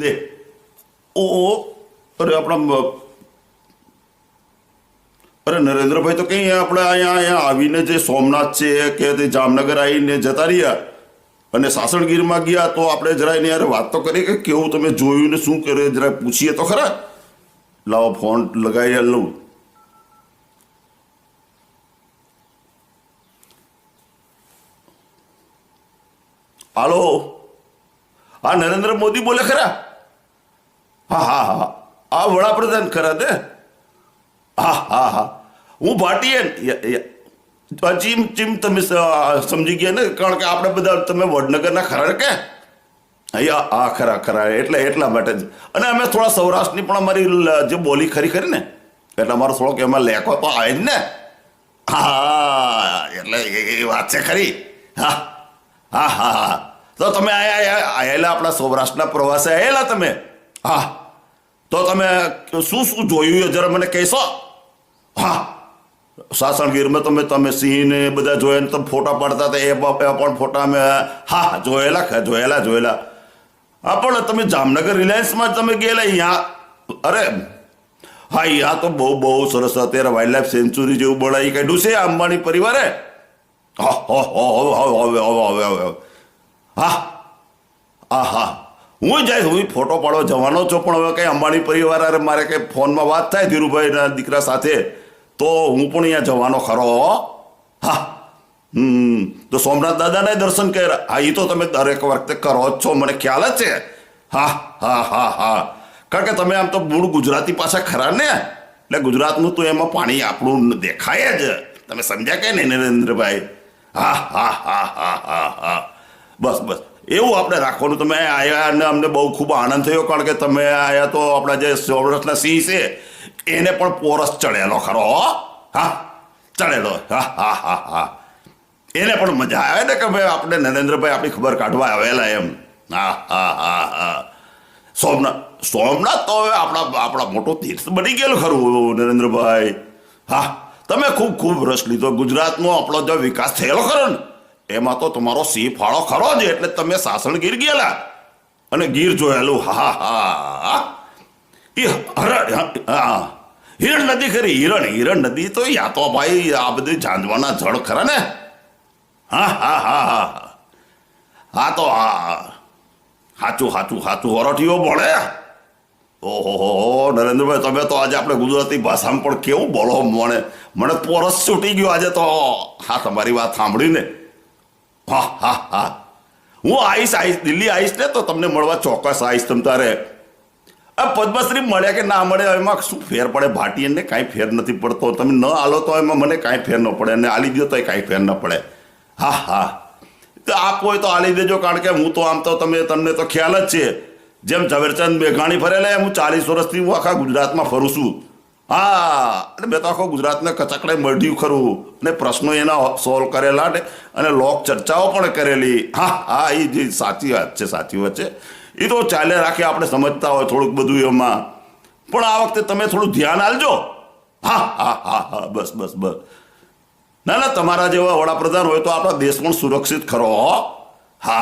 લે. ઓ અરે આપણા અરે નરેન્દ્રભાઈ તો કઈ આપણે અહીંયા અહીંયા આવીને જે સોમનાથ છે કે તે જામનગર આવીને જતા રહ્યા અને સાસણગીરમાં ગયા તો આપણે જરા એની યાર વાત તો કરીએ કે કેવું તમે જોયું ને શું કર્યું જરા પૂછીએ તો ખરા. લાવો ફોન લગાવી લઉં. હાલો. હા નરેન્દ્ર મોદી બોલે ખરા? હા હા હા. આ વડાપ્રધાન ખરા ને? હા હા હા. હું ભાટીએ ચીમ ચીમ તમે સમજી ગયા ને? કારણ કે આપણે બધા તમે વડનગરના ખરા કે? અહીંયા હા ખરા ખરા. એટલે, એટલા માટે જ. અને અમે થોડા સૌરાષ્ટ્રની પણ અમારી જે બોલી ખરી ખરી ને? એટલે અમારો થોડોક એમાં લેખો તો આવે જ ને? હા, એટલે એ વાત છે ખરી. હા હા હા હા. તો તમે આયા- આયેલા આપણા સૌરાષ્ટ્રના પ્રવાસે આવેલા તમે? હા. તો તમે શું શું જોયું જરા મને કહેશો? હા. સાસણગીરમાં તમે તમે સિંહ ને બધા જોયા તમે ફોટા પાડતા હતા. એ પણ ફોટા અમે હા જોયેલા જોયેલા જોયેલા. હા, પણ તમે જામનગર રિલાયન્સમાં તમે ગયેલા અહીંયા. અરે, હા, અહીંયા તો બહુ બહુ સરસ અત્યારે વાઇલ્ડ લાઈફ સેન્ચુરી જેવું બનાવી કાઢ્યું છે અંબાણી પરિવારે. હા હા હા હવે. હા. હા હા. હું જાય હું ફોટો પાડવા જવાનો છું, પણ હવે કંઈ અંબાણી પરિવાર અરે મારે કંઈ ફોનમાં વાત થાય ધીરુભાઈના દીકરા સાથે, તો હું પણ અહીંયા જવાનો ખરો. હા. હમ. તો સોમનાથ દાદાને દર્શન કર્યા. હા એ તો તમે દરેક વખતે કરો જ છો, મને ખ્યાલ જ છે. હા હા હા હા. કારણ કે તમે આમ તો મૂળ ગુજરાતી પાછા ખરા ને? એટલે ગુજરાતનું તો એમાં પાણી આપણું દેખાય જ. તમે સમજ્યા કે ને નરેન્દ્રભાઈ? હા હા હા હા હા હા. બસ બસ. એવું આપણે રાખવાનું. તમે આવ્યા અને અમને બહુ ખૂબ આનંદ થયો, કારણ કે તમે આવ્યા તો આપણા જે સૌરાષ્ટ્રના સિંહ છે, એને પણ પોરસ ચડેલો ખરો. હા. ચડેલો. હા હા હા હા. એને પણ મજા આવે ને કે ભાઈ આપણે નરેન્દ્રભાઈ આપણી ખબર કાઢવા આવેલા એમ. હા હા હા હા. સોમનાથ સોમનાથ તો હવે આપણા આપણા મોટો તીર્થ બની ગયેલું ખરું, નરેન્દ્રભાઈ. હા, તમે ખૂબ ખૂબ રસ લીધો. ગુજરાતનો આપણો જો વિકાસ થયેલો ખરો ને એમાં તો તમારો સિંહ ફાળો ખરો જ, એટલે તમે સાસણ ગીર ગયેલા. અને ગીર જોયેલું, હા હા એ હરણ, હા હિરણ નદી ખરી, હિરણ હિરણ નદી તો યા તો ભાઈ આ બધી જાંજવાના જળ ખરા ને? હા હા હા હા. હા હા તો હા સાચું સાચું સાચું વરઠીઓ મળે ઓહો નરેન્દ્રભાઈ, તમે તો આજે આપણે ગુજરાતી ભાષામાં પણ કેવું બોલો, મને મને પોરસ છૂટી ગયો આજે તો. હા, તમારી વાત સાંભળીને. હા હા હા. હું આવીશ આવીશ દિલ્હી આવીશ ને તો તમને મળવા ચોક્કસ આવીશ તમ તારે. આ પદ્મશ્રી મળ્યા કે ના મળે એમાં શું ફેર પડે? ભાટીયનને કાંઈ ફેર નથી પડતો. તમે ન આલો તો એમાં મને કાંઈ ફેર ન પડે અને આલી દો તો કાંઈ ફેર ન પડે. હા હા. તો આપ હોય તો આલી દેજો કારણ કે હું તો આમ તો તમે, તમને તો ખ્યાલ જ છે. જેમ ઝવેરચંદ મેઘાણી ફરેલા, એમ હું ચાલીસ વર્ષથી હું આખા ગુજરાતમાં ફરું છું. હા, અને મેં તો આખો ગુજરાતને કચકડે મળ્યું ખરું. અને પ્રશ્નો એના સોલ્વ કરેલા અને લોક ચર્ચાઓ પણ કરેલી. હા હા એ જે સાચી વાત છે, સાચી વાત છે. એ તો ચાલે રાખે આપણે સમજતા હોય થોડુંક બધું એમાં. પણ આ વખતે તમે થોડું ધ્યાન આલજો હા હા હા હા, બસ બસ બસ. ના ના, તમારા જેવા વડાપ્રધાન હોય તો આપણા દેશ પણ સુરક્ષિત ખરો. હા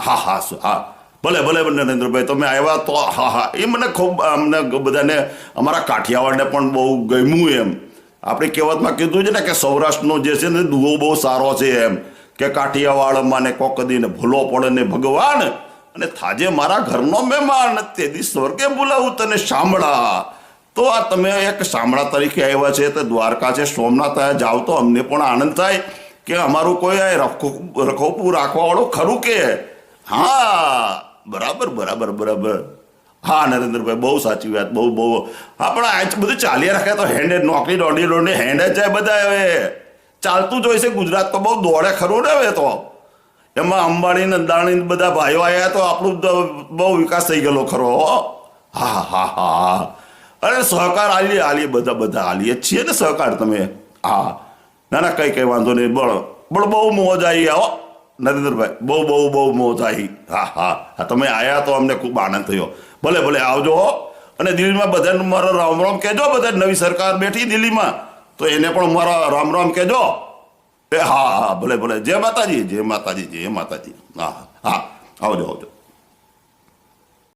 હા હા હા. ભલે ભલે નરેન્દ્રભાઈ, તમે આવ્યા તો હા હા. એ મને ખૂબ અમને બધાને અમારા કાઠિયાવાડને પણ બહુ ગમ્યું એમ. આપણે કહેવતમાં કીધું છે ને કે સૌરાષ્ટ્રનો જે છે ને દુવો બહુ સારો છે એમ. કે કાઠિયાવાડમાં ને કોકદીને ભૂલો પડે ને ભગવાન. અને થાજે મારા ઘરનો મહેમાન તે દી સ્વર્ગે બોલાવું તને શામળા. તો આ તમે એક શામળા તરીકે આવ્યા છે, તો દ્વારકા છે સોમનાથ જાઓ તો અમને પણ આનંદ થાય કે અમારું કોઈ રખો, રખોપું રાખવાવાળો ખરું કે? હા. બરાબર બરાબર બરાબર. હા, નરેન્દ્રભાઈ, બહુ સાચી વાત, બહુ બહુ. હા પણ આ બધું ચાલી રાખે તો હેન્ડ નોકરી દોડી દોડી હેન્ડ જ જાય બધા હવે. ચાલતું જ હોય છે, ગુજરાત તો બહુ દોડે, ખરું ને હવે તો? એમાં અંબાણી ને અદાણી બધા ભાઈઓ આવ્યા તો આપણું બહુ વિકાસ થઈ ગયેલો ખરો, હા. હા હા અરે, સહકાર આલીએ આલીએ, બધા બધા આલીએ છીએ ને સહકાર તમે. હા. ના ના, કંઈ કંઈ વાંધો નહીં. બળ બળ બહુ મોજ આવી આવો નરેન્દ્રભાઈ, બહુ બહુ બહુ મોજાહી. હા હા. હા, તમે આવ્યા તો અમને ખૂબ આનંદ થયો. ભલે ભલે, આવજો. અને દિલ્હીમાં બધાને મારો રામ રામ કહેજો, બધા નવી સરકાર બેઠી દિલ્હીમાં. તો એને પણ મારા રામ રામ કહેજો. એ હા હા, ભલે ભલે. જય માતાજી જય માતાજી જય માતાજી. હા. હા, આવજો આવજો.